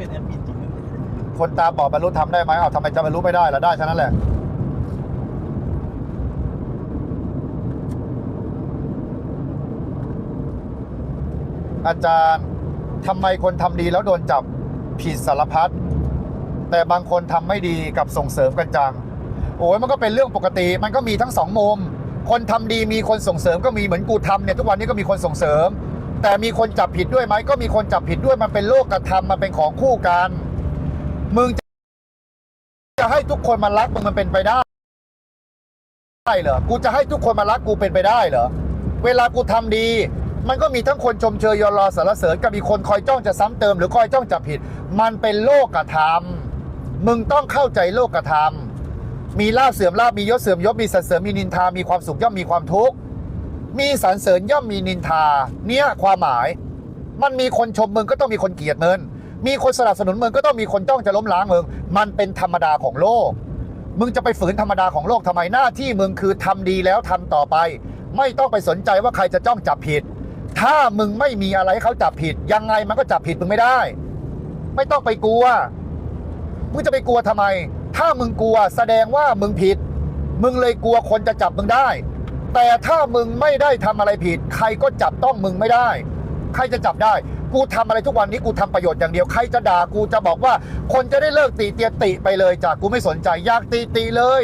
เป็นแอดมินจริงคนตาบอดบรรลุทำได้ไหมเอาทำไมจะบรรลุไม่ได้ล่ะได้ฉะนั้นแหละ อาจารย์ทำไมคนทำดีแล้วโดนจับผิดสารพัดแต่บางคนทำไม่ดีกับส่งเสริมกันจัง โอ้ยมันก็เป็นเรื่องปกติ มันก็มีทั้งสองมุม คนทำดีมีคนส่งเสริมก็มีเหมือนกูทำเนี่ยทุกวันนี้ก็มีคนส่งเสริม แต่มีคนจับผิดด้วยไหมก็มีคนจับผิดด้วยมันเป็นโลกกระทำมันเป็นของคู่กันมึงจะให้ทุกคนมารักมึงมันเป็นไปได้ได้เหรอกูจะให้ทุกคนมารักกูเป็นไปได้เหรอเวลากูทำดี มันก็มีทั้งคนชมเชยยอรอสรรเสริญกับมีคนคอยจ้องจะซ้ำเติมหรือคอยจ้องจับผิด มันเป็นโลกกระทำมึงต้องเข้าใจโลกกระทำมีลาบเสื่อมลาบมียศเสื่อมยศมีสรรเสริญมีนินทามีความสุขย่อมมีความทุกข์ มีสรรเสริญย่อมมีนินทา เนี่ยความหมาย มันมีคนชมมึงก็ต้องมีคนเกลียดมึงมีคนสนับสนุนมึงก็ต้องมีคนจ้องจะล้มล้างมึงมันเป็นธรรมดาของโลก มึงจะไปฝืนธรรมดาของโลกทำไมหน้าที่มึงคือทำดีแล้วทำต่อไป ไม่ต้องไปสนใจว่าใครจะจ้องจับผิด ถ้ามึงไม่มีอะไรให้เขาจับผิด ยังไงมันก็จับผิดมึงไม่ได้ ไม่ต้องไปกลัวมึงจะไปกลัวทำไม ถ้ามึงกลัวแสดงว่ามึงผิด มึงเลยกลัวคนจะจับมึงได้ แต่ถ้ามึงไม่ได้ทำอะไรผิด ใครก็จับต้องมึงไม่ได้ ใครจะจับได้ กูทำอะไรทุกวันนี้กูทำประโยชน์อย่างเดียว ใครจะด่ากูจะบอกว่า คนจะได้เลิกตีเตียติไปเลยจากกูไม่สนใจอยากตีตีเลย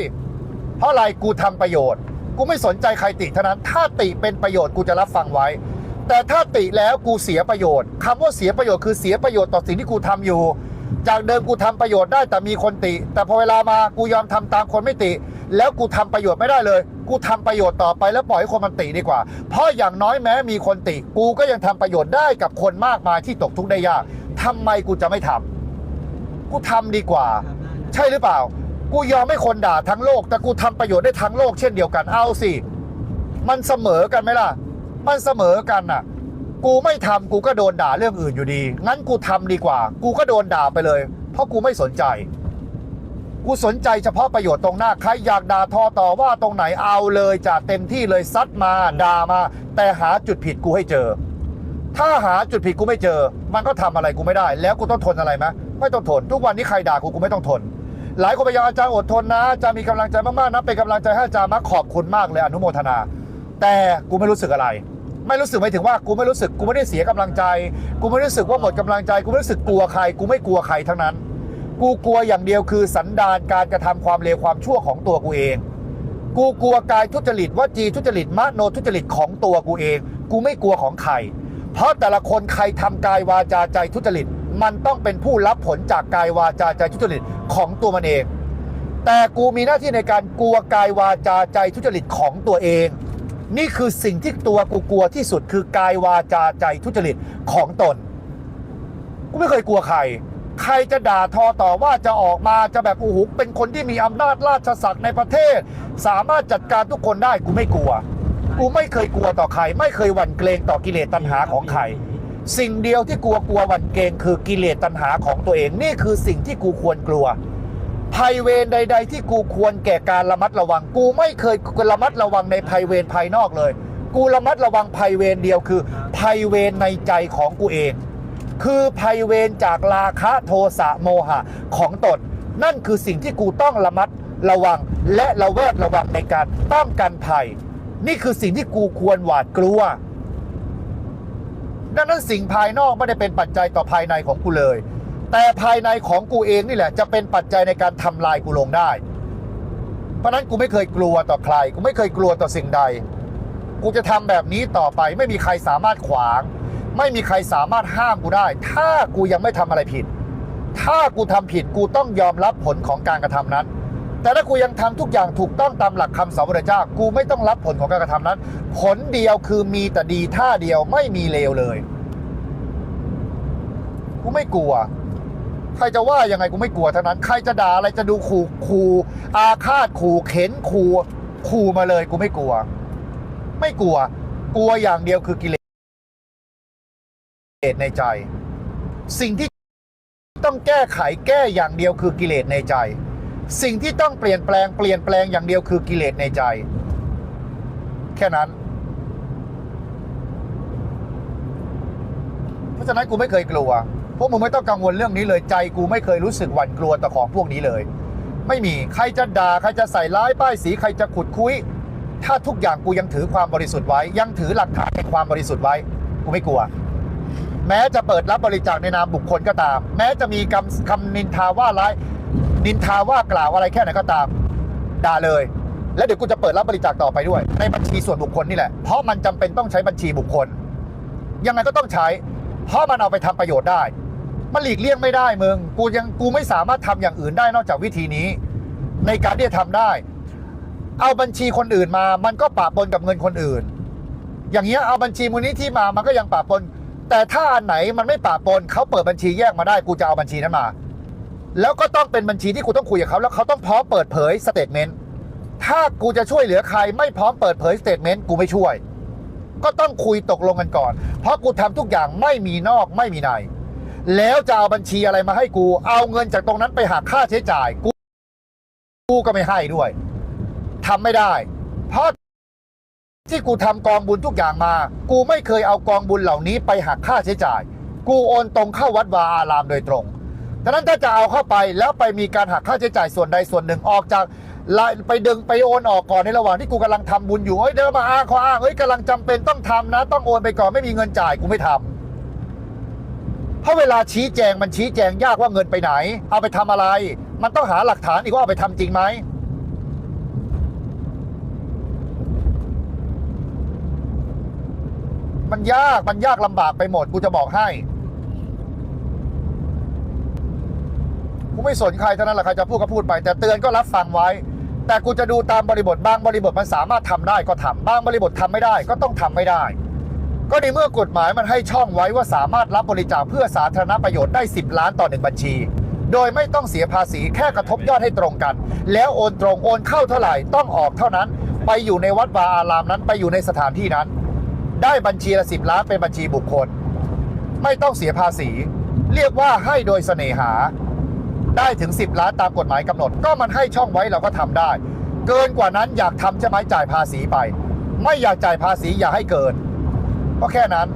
เพราะอะไรกูทำประโยชน์ กูไม่สนใจใครติเท่านั้น ถ้าติเป็นประโยชน์กูจะรับฟังไว้ แต่ถ้าติแล้วกูเสียประโยชน์คำว่าเสียประโยชน์คือเสียประโยชน์ต่อสิ่งที่กูทำอยู่ จากเดิมกูทำประโยชน์ได้แต่มีคนติ แต่พอเวลามากูยอมทำตามคนไม่ติ แล้วกูทำประโยชน์ไม่ได้เลย กูทำประโยชน์ต่อไปแล้วปล่อยให้คนมันติดีกว่า เพราะอย่างน้อยแม้มีคนติ กูก็ยังทำประโยชน์ได้กับคนมากมายที่ตกทุกข์ได้ยากทำไมกูจะไม่ทำกูทำดีกว่า ใช่หรือเปล่า กูยอมให้คนด่าทั้งโลก แต่กูทำประโยชน์ได้ทั้งโลกเช่นเดียวกันเอาสิมันเสมอกันไหมล่ะ มันเสมอกันน่ะ กูไม่ทำกูก็โดนด่าเรื่องอื่นอยู่ดี งั้นกูทำดีกว่า กูก็โดนด่าไปเลย เพราะกูไม่สนใจ กูสนใจเฉพาะประโยชน์ตรงหน้า ใครอยากด่าทอต่อว่าตรงไหนเอาเลยจะเต็มที่เลยซัดมาด่ามา แต่หาจุดผิดกูให้เจอ ถ้าหาจุดผิดกูไม่เจอ มันก็ทำอะไรกูไม่ได้ แล้วกูต้องทนอะไรไหมไม่ต้องทน ทุกวันนี้ใครด่ากูกูไม่ต้องทน หลายคนพยายามอาจารย์อดทนนะอาจารย์มีกำลังใจมากๆนะเป็นกำลังใจให้อาจารย์มาขอบคุณมากเลยอนุโมทนา แต่กูไม่รู้สึกอะไรไม่รู้สึกไม่ถึงว่ากูไม่รู้สึกกูไม่ได้เสียกำลังใจ กูไม่รู้สึกว่าหมดกำลังใจ กูไม่รู้สึกกลัวใคร กูไม่กลัวใครทั้งนั้น กูกลัวอย่างเดียวคือสันดานการกระทำความเลวความชั่วของตัวกูเอง กูกลัวกายทุจริตวจีทุจริตมโนทุจริตของตัวกูเอง กูไม่กลัวของใคร เพราะแต่ละคนใครทำกายวาจาใจทุจริต มันต้องเป็นผู้รับผลจากกายวาจาใจทุจริตของตัวมันเอง แต่กูมีหน้าที่ในการกลัวกายวาจาใจทุจริตของตัวเอง นี่คือสิ่งที่ตัวกูกลัวที่สุดคือกายวาจาใจทุจริตของตน กูไม่เคยกลัวใคร ใครจะด่าทอต่อว่าจะออกมาจะแบบโอ้โหเป็นคนที่มีอำนาจราชศักดิ์ในประเทศ สามารถจัดการทุกคนได้กูไม่กลัว กูไม่เคยกลัวต่อใคร ไม่เคยหวั่นเกรงต่อกิเลสตัณหาของใคร สิ่งเดียวที่กลัวกลัวหวั่นเกรงคือกิเลสตัณหาของตัวเองนี่คือสิ่งที่กูควรกลัว ภัยเวรใด ๆ ที่กูควรแก่การระมัดระวัง กูไม่เคยระมัดระวังในภัยเวรภายนอกเลย กูระมัดระวังภัยเวรเดียวคือ ภัยเวรในใจของกูเอง คือภัยเวรจากราคะโทสะโมหะของตน นั่นคือสิ่งที่กูต้องระมัดระวังและระแวดระวังในการป้องกันภัย นี่คือสิ่งที่กูควรหวาดกลัว ดังนั้นสิ่งภายนอกไม่ได้เป็นปัจจัยต่อภายในของกูเลย แต่ภายในของกูเองนี่แหละ จะเป็นปัจจัยในการทำลายกูลงได้ เพราะฉะนั้นกูไม่เคยกลัวต่อใคร กูไม่เคยกลัวต่อสิ่งใด กูจะทำแบบนี้ต่อไปไม่มีใครสามารถขวาง ไม่มีใครสามารถห้ามกูได้ ถ้ากูยังไม่ทำอะไรผิด ถ้ากูทำผิดกูต้องยอมรับผลของการกระทำนั้น แต่ถ้ากูยังทำทุกอย่างถูกต้องตามหลักคำสอนพระเจ้า กูไม่ต้องรับผลของการกระทำนั้น ผลเดียวคือมีแต่ดีท่าเดียวไม่มีเลวเลย กูไม่กลัว ใครจะว่ายังไงกูไม่กลัวทั้งนั้น ใครจะด่าอะไรจะดูขู่ขู่อาฆาตขู่เข็นขู่ขู่มาเลย กูไม่กลัว ไม่กลัว กลัวอย่างเดียวคือกิเล สในใจ สิ่งที่ต้องแก้ไขแก้อย่างเดียวคือกิเลสในใจ สิ่งที่ต้องเปลี่ยนแปลงเปลี่ยนแปลงอย่างเดียวคือกิเลสในใจ แค่นั้น เพราะฉะนั้นกูไม่เคยกลัวพวกมึงไม่ต้องกังวลเรื่องนี้เลยใจกูไม่เคยรู้สึกหวั่นกลัวต่อของพวกนี้เลย ไม่มีใครจะด่าใครจะใส่ร้ายป้ายสีใครจะขุดคุย ถ้าทุกอย่างกูยังถือความบริสุทธิ์ไว้ ยังถือหลักฐานแห่งความบริสุทธิ์ไว้ กูไม่กลัว แม้จะเปิดรับบริจาคในนามบุคคลก็ตาม แม้จะมีคำคำนินทาว่าร้าย นินทาว่ากล่าวอะไรแค่ไหนก็ตามด่าเลย แล้วเดี๋ยวกูจะเปิดรับบริจาคต่อไปด้วย ในบัญชีส่วนบุคคลนี่แหละ เพราะมันจำเป็นต้องใช้บัญชีบุคคล ยังไงก็ต้องใช้ เพราะมันเอาไปทำประโยชน์ได้ มันหลีกเลี่ยงไม่ได้มึง กูยังกูไม่สามารถทำอย่างอื่นได้นอกจากวิธีนี้ ในการที่จะทำได้ เอาบัญชีคนอื่นมา มันก็ปะปนกับเงินคนอื่น อย่างเงี้ยเอาบัญชีมูลนิธิมา มันก็ยังปะปน แต่ถ้าอันไหนมันไม่ปะปนเขาเปิดบัญชีแยกมาได้กูจะเอาบัญชีนั้นมา แล้วก็ต้องเป็นบัญชีที่กูต้องคุยกับเขาแล้วเขาต้องพร้อมเปิดเผยสเตทเมนต์ถ้ากูจะช่วยเหลือใครไม่พร้อมเปิดเผยสเตทเมนต์กูไม่ช่วย ก็ต้องคุยตกลงกันก่อน เพราะกูทำทุกอย่างไม่มีนอกไม่มีในแล้วจะเอาบัญชีอะไรมาให้กู เอาเงินจากตรงนั้นไปหักค่าใช้จ่ายกูกูก็ไม่ให้ด้วยทำไม่ได้ เพราะ ที่กูทำกองบุญทุกอย่างมา กูไม่เคยเอากองบุญเหล่านี้ไปหักค่าใช้จ่าย กูโอนตรงเข้าวัดวาอารามโดยตรงดังนั้นถ้าจะเอาเข้าไปแล้วไปมีการหักค่าใช้จ่ายส่วนใดส่วนหนึ่งออกจากไปดึงไปโอนออกก่อนในระหว่างที่กูกำลังทำบุญอยู่เฮ้ยเดินมาอ้างขออ้างเฮ้ยกำลังจำเป็นต้องทำนะ ต้องโอนไปก่อนไม่มีเงินจ่ายกูไม่ทำเพราะเวลาชี้แจงมันชี้แจงยากว่าเงินไปไหน เอาไปทำอะไร มันต้องหาหลักฐานอีกว่าเอาไปทำจริงไหม มันยากมันยากลำบากไปหมด กูจะบอกให้ กูไม่สนใครเท่านั้นแหละใครจะพูดก็พูดไป แต่เตือนก็รับฟังไว้ แต่กูจะดูตามบริบทบางบริบทมันสามารถทำได้ก็ทำบางบริบททำไม่ได้ ก็ต้องทำไม่ได้ ก็ในเมื่อกฎหมายมันให้ช่องไว้ว่าสามารถรับบริจาคเพื่อสาธารณประโยชน์ได้ 10 ล้านต่อหนึ่งบัญชี โดยไม่ต้องเสียภาษีแค่กระทบยอดให้ตรงกัน แล้วโอนตรงโอนเข้าเท่าไหร่ต้องออกเท่านั้น ไปอยู่ในวัดวาอารามนั้น ไปอยู่ในสถานที่นั้น ได้บัญชีละสิบล้านเป็นบัญชีบุคคล ไม่ต้องเสียภาษี เรียกว่าให้โดยเสน่หา ได้ถึง 10 ล้านตามกฎหมายกำหนด ก็มันให้ช่องไว้เราก็ทำได้ เกินกว่านั้นอยากทำใช่ไหมจ่ายภาษีไป ไม่อยากจ่ายภาษีอย่าให้เกินก็แค่นั้น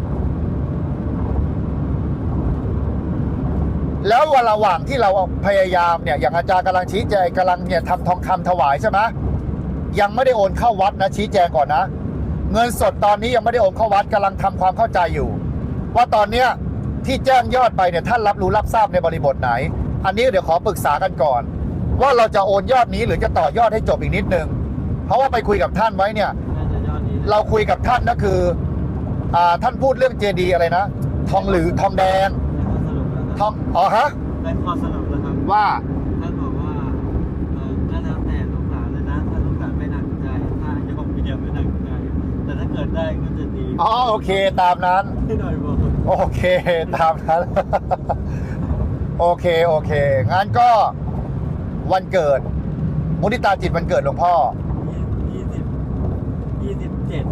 แล้ววันระหว่างที่เราพยายามเนี่ยอย่างอาจารย์กำลังชี้แจงกำลังเนี่ยทำทองคำถวายใช่ไหมยังไม่ได้โอนเข้าวัดนะชี้แจงก่อนนะ เงินสดตอนนี้ยังไม่ได้โอนเข้าวัดกำลังทำความเข้าใจอยู่ ว่าตอนเนี้ยที่แจ้งยอดไปเนี่ยท่านรับรู้รับทราบในบริบทไหน อันนี้เดี๋ยวขอปรึกษากันก่อน ว่าเราจะโอนยอดนี้หรือจะต่อยอดให้จบอีกนิดนึง เพราะว่าไปคุยกับท่านไว้เนี่ยน่าจะยอดนี้เราคุยกับท่านก็คืออ่าท่านพูดเรื่องเจดีอะไรนะ ทองหรือทองแดงได้ข้อสรุปแล้วครับทองอ๋อฮะได้ข้อสรุปแล้วครับว่า กิดได้ก็จะดีอ๋อโอเคตามนั้นพี่หน่อยบอกโอเคตามนั้น โอเคโอเคงั้นก็วันเกิด มุนิตาจิตวันเกิดหลวงพ่อ ยี่สิบยี่สิบเจ็ด